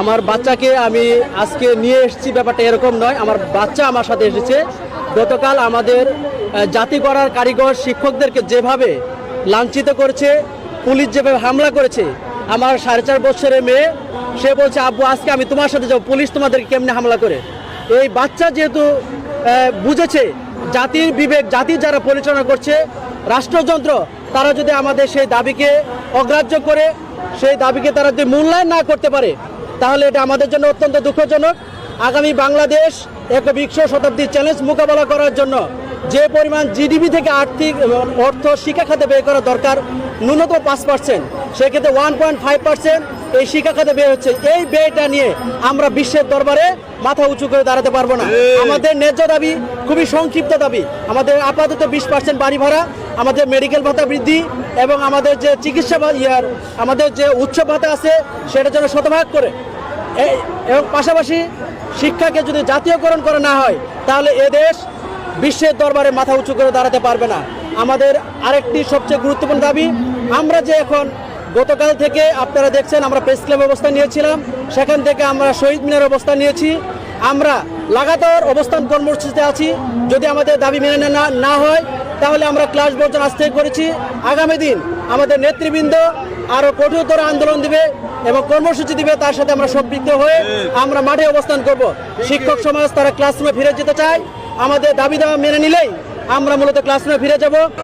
আমার বাচ্চাকে আমি আজকে নিয়ে এসেছি, ব্যাপারটা এরকম নয়। আমার বাচ্চা আমার সাথে এসেছে। গতকাল আমাদের জাতি করার কারিগর শিক্ষকদেরকে যেভাবে লাঞ্ছিত করেছে, পুলিশ যেভাবে হামলা করেছে, আমার সাড়ে চার বছরের মেয়ে, সে বলছে, আব্বু, আজকে আমি তোমার সাথে যাব, পুলিশ তোমাদেরকে কেমনে হামলা করে? এই বাচ্চা যেহেতু বুঝেছে জাতির বিবেক জাতি যারা পরিচালনা করছে, রাষ্ট্রযন্ত্র, তারা যদি আমাদের সেই দাবিকে অগ্রাহ্য করে, সেই দাবিকে তারা যদি মূল্যায়ন না করতে পারে তাহলে এটা আমাদের জন্য অত্যন্ত দুঃখজনক। আগামী বাংলাদেশ একবিংশ শতাব্দীর চ্যালেঞ্জ মোকাবেলা করার জন্য যে পরিমাণ জিডিপি থেকে আর্থিক অর্থ শিক্ষা খাতে ব্যয় করা দরকার ন্যূনতম পাঁচ পার্সেন্ট সেক্ষেত্রে ওয়ান পয়েন্ট ফাইভ পার্সেন্ট এই শিক্ষা খাতে ব্যয় হচ্ছে। এই ব্যয়টা নিয়ে আমরা বিশ্বের দরবারে মাথা উঁচু করে দাঁড়াতে পারব না। আমাদের ন্যায্য দাবি খুবই সংক্ষিপ্ত দাবি। আমাদের আপাতত বিশ পার্সেন্ট বাড়ি ভাড়া আমাদের মেডিকেল ভাতা বৃদ্ধি এবং আমাদের যে চিকিৎসা ইয়ার আমাদের যে উৎসব ভাতা আছে সেটা যেন শতভাগ করে। এবং পাশাপাশি শিক্ষাকে যদি জাতীয়করণ করা না হয়, তাহলে এদেশ বিশ্বের দরবারে মাথা উঁচু করে দাঁড়াতে পারবে না। আমাদের আরেকটি সবচেয়ে গুরুত্বপূর্ণ দাবি, আমরা যে এখন গতকাল থেকে আপনারা দেখছেন, আমরা প্রেস ক্লাব অবস্থান নিয়েছিলাম, সেখান থেকে আমরা শহীদ মিনার অবস্থান নিয়েছি। আমরা লাগাতার অবস্থান কর্মসূচিতে আছি। যদি আমাদের দাবি মেনে না না হয়, তাহলে আমরা ক্লাস বর্জন আজ থেকে করেছি। আগামী দিন আমাদের নেতৃবৃন্দ আরও কঠোরতর আন্দোলন দিবে এবং কর্মসূচি দিবে, তার সাথে আমরা সম্পৃক্ত হয়ে আমরা মাঠে অবস্থান করব। শিক্ষক সমাজ, তারা ক্লাসরুমে ফিরে যেতে চায়। আমাদের দাবি দাওয়া মেনে নিলেই আমরা মূলত ক্লাসরুমে ফিরে যাব।